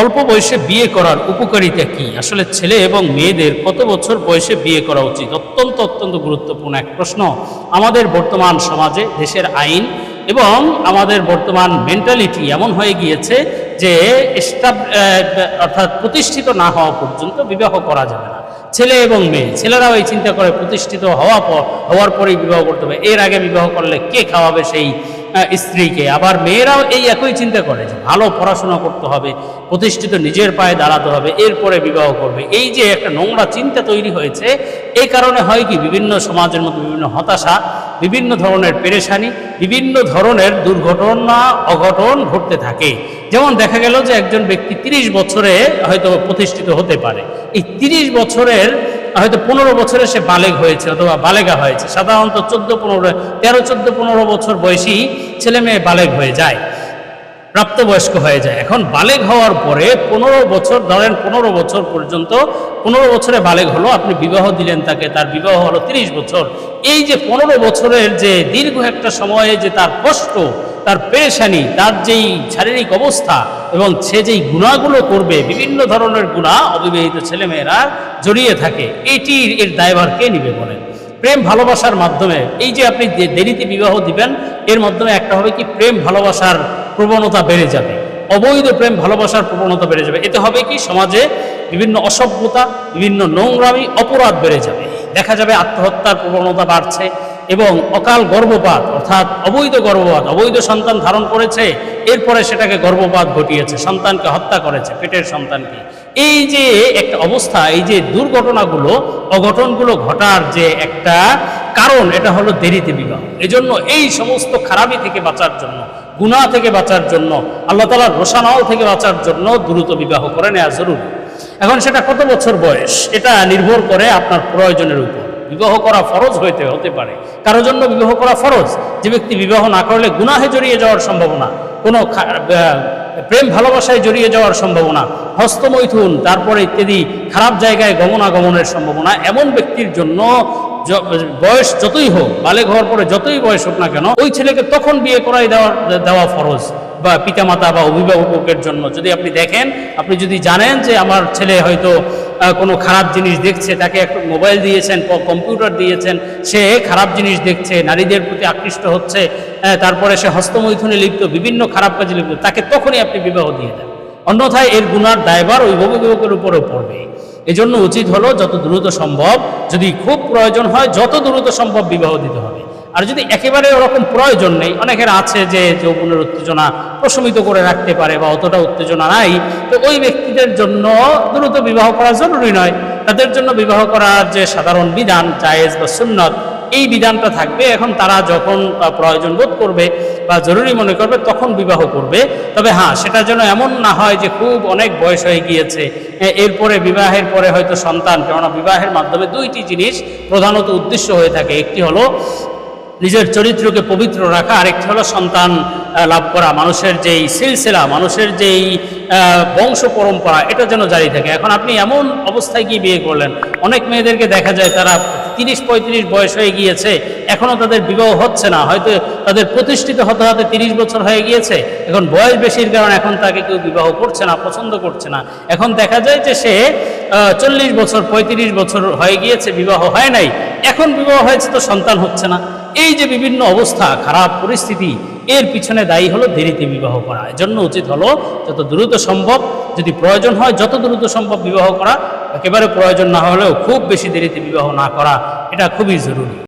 অল্প বয়সে বিয়ে করার উপকারিতা কি? আসলে ছেলে এবং মেয়েদের কত বছর বয়সে বিয়ে করা উচিত? অত্যন্ত অত্যন্ত গুরুত্বপূর্ণ এক প্রশ্ন। আমাদের বর্তমান সমাজে দেশের আইন এবং আমাদের বর্তমান মেন্টালিটি এমন হয়ে গিয়েছে যে অর্থাৎ প্রতিষ্ঠিত না হওয়া পর্যন্ত বিবাহ করা যাবে না। ছেলে এবং মেয়ে, ছেলেরাও এই চিন্তা করে প্রতিষ্ঠিত হওয়া পর হওয়ার পরেই বিবাহ করতে হবে। এর আগে বিবাহ করলে কে খাওয়াবে সেই স্ত্রীকে। আবার মেয়েরাও এই একই চিন্তা করে যে ভালো পড়াশোনা করতে হবে, প্রতিষ্ঠিত নিজের পায়ে দাঁড়াতে হবে, এরপরে বিবাহ করবে। এই যে একটা নোংরা চিন্তা তৈরি হয়েছে, এই কারণে হয় কি বিভিন্ন সমাজের মধ্যে বিভিন্ন হতাশা, বিভিন্ন ধরনের পেরেশানি, বিভিন্ন ধরনের দুর্ঘটনা, অঘটন ঘটতে থাকে। যেমন দেখা গেল যে একজন ব্যক্তি তিরিশ বছরে হয়তো প্রতিষ্ঠিত হতে পারে। এই তিরিশ বছরের হয়তো পনেরো বছরে সে বালেগ হয়েছে অথবা বালেগা হয়েছে। সাধারণত চোদ্দ পনেরো, তেরো, চোদ্দ, পনেরো বছর বয়সী ছেলে মেয়ে বালেগ হয়ে যায়, প্রাপ্তবয়স্ক হয়ে যায়। এখন বালেগ হওয়ার পরে পনেরো বছর, ধরেন পনেরো বছর পর্যন্ত পনেরো বছরে বালেগ হলো, আপনি বিবাহ দিলেন তাকে, তার বিবাহ হলো তিরিশ বছর। এই যে পনেরো বছরের যে দীর্ঘ একটা সময়ে যে তার কষ্ট তার পেরেশানি, তার যেই শারীরিক অবস্থা এবং সে যেই গুণাগুলো করবে, বিভিন্ন ধরনের গুণা অবিবাহিত ছেলেমেয়েরা জড়িয়ে থাকে, এটির এর দায়ভার কে নিবে বলেন? প্রেম ভালোবাসার মাধ্যমে, এই যে আপনি দেরিতে বিবাহ দিবেন, এর মাধ্যমে একটা হবে কি, প্রেম ভালোবাসার প্রবণতা বেড়ে যাবে। অবৈধ প্রেম ভালোবাসার প্রবণতা বেড়ে যাবে। এতে হবে কি, সমাজে বিভিন্ন অসভ্যতা, বিভিন্ন নোংরামি, অপরাধ বেড়ে যাবে। দেখা যাবে আত্মহত্যার প্রবণতা বাড়ছে এবং অকাল গর্ভপাত, অর্থাৎ অবৈধ গর্ভপাত, অবৈধ সন্তান ধারণ করেছে, এরপরে সেটাকে গর্ভপাত ঘটিয়েছে, সন্তানকে হত্যা করেছে, পেটের সন্তানকে। এই যে একটা অবস্থা, এই যে দুর্ঘটনাগুলো, অঘটনগুলো ঘটার যে একটা কারণ, এটা হলো দেরিতে বিবাহ। এজন্য এই সমস্ত খারাপি থেকে বাঁচার জন্য গুনাহ থেকে বাঁচার জন্য, আল্লাহ তালার রোশানাও থেকে বাঁচার জন্য দ্রুত বিবাহ করে নেওয়া জরুরি। এখন সেটা কত বছর বয়স? এটা নির্ভর করে আপনার প্রয়োজনের উপর। বিবাহ করা ফরজ হইতে হতে পারে। কারোর জন্য বিবাহ করা ফরজ? যে ব্যক্তি বিবাহ না করলে গুনাহে জড়িয়ে যাওয়ার সম্ভাবনা, কোনো প্রেম ভালোবাসায় জড়িয়ে যাওয়ার সম্ভাবনা, হস্তমৈথুন, তারপরে ইত্যাদি খারাপ জায়গায় গমনাগমনের সম্ভাবনা, এমন ব্যক্তির জন্য বয়স যতই হোক বালেগ হওয়ার পরে যতই বয়স হোক না কেন, ওই ছেলেকে তখন বিয়ে করাই দেওয়া দেওয়া ফরজ। বা পিতামাতা বা অভিভাবকের জন্য। যদি আপনি দেখেন, আপনি যদি জানেন যে আমার ছেলে হয়তো কোনো খারাপ জিনিস দেখছে, তাকে একটু মোবাইল দিয়েছেন কম্পিউটার দিয়েছেন, সে খারাপ জিনিস দেখছে, নারীদের প্রতি আকৃষ্ট হচ্ছে তারপরে সে হস্তমৈথুনে লিপ্ত, বিভিন্ন খারাপ কাজে লিপ্ত, তাকে তখনই আপনি বিবাহ দিয়ে দেন। অন্যথায় এর গুণার দায়ভার ওই অভিভাবকের উপরেও পড়বে। এজন্য উচিত হলো যত দ্রুত সম্ভব, যদি খুব প্রয়োজন হয়, যত দ্রুত সম্ভব বিবাহ দিতে হবে। আর যদি একেবারে ওরকম প্রয়োজন নেই, অনেকের আছে যে যৌবনের উত্তেজনা প্রশমিত করে রাখতে পারে বা অতটা উত্তেজনা নাই, তো ওই ব্যক্তিদের জন্য দ্রুত বিবাহ করা জরুরি নয়। তাদের জন্য বিবাহ করার যে সাধারণ বিধান, জায়েজ বা সুন্নত, এই বিধানটা থাকবে। এখন তারা যখন প্রয়োজন বোধ করবে বা জরুরি মনে করবে, তখন বিবাহ করবে। তবে হ্যাঁ সেটা যেন এমন না হয় যে খুব অনেক বয়স হয়ে গিয়েছে। এরপরে বিবাহের পরে হয়তো সন্তান, কেননা বিবাহের মাধ্যমে দুইটি জিনিস প্রধানত উদ্দেশ্য হয়ে থাকে। একটি হলো নিজের চরিত্রকে পবিত্র রাখা, আরেকটি হলো সন্তান লাভ করা। মানুষের যেই সিলসিলা, মানুষের যেই বংশ পরম্পরা, এটা যেন জারি থাকে। এখন আপনি এমন অবস্থায় গিয়ে বিয়ে করলেন, অনেক মেয়েদেরকে দেখা যায় তারা তিরিশ, পঁয়ত্রিশ বয়স হয়ে গিয়েছে এখনও তাদের বিবাহ হচ্ছে না। হয়তো তাদের প্রতিষ্ঠিত হতে হতে তিরিশ বছর হয়ে গিয়েছে, এখন বয়স বেশির কারণে এখন তাকে কেউ বিবাহ করছে না, পছন্দ করছে না। এখন দেখা যায় যে সে চল্লিশ বছর, পঁয়ত্রিশ বছর হয়ে গিয়েছে, বিবাহ হয় নাই, এখন বিবাহ হয়েছে তো সন্তান হচ্ছে না। এই যে বিভিন্ন অবস্থা, খারাপ পরিস্থিতি, এর পিছনে দায়ী হলো দেরিতে বিবাহ করা। এজন্য উচিত হলো যত দ্রুত সম্ভব, যদি প্রয়োজন হয়, যত দ্রুত সম্ভব বিবাহ করা। একেবারে প্রয়োজন না হলেও খুব বেশি দেরিতে বিবাহ না করা, এটা খুবই জরুরি।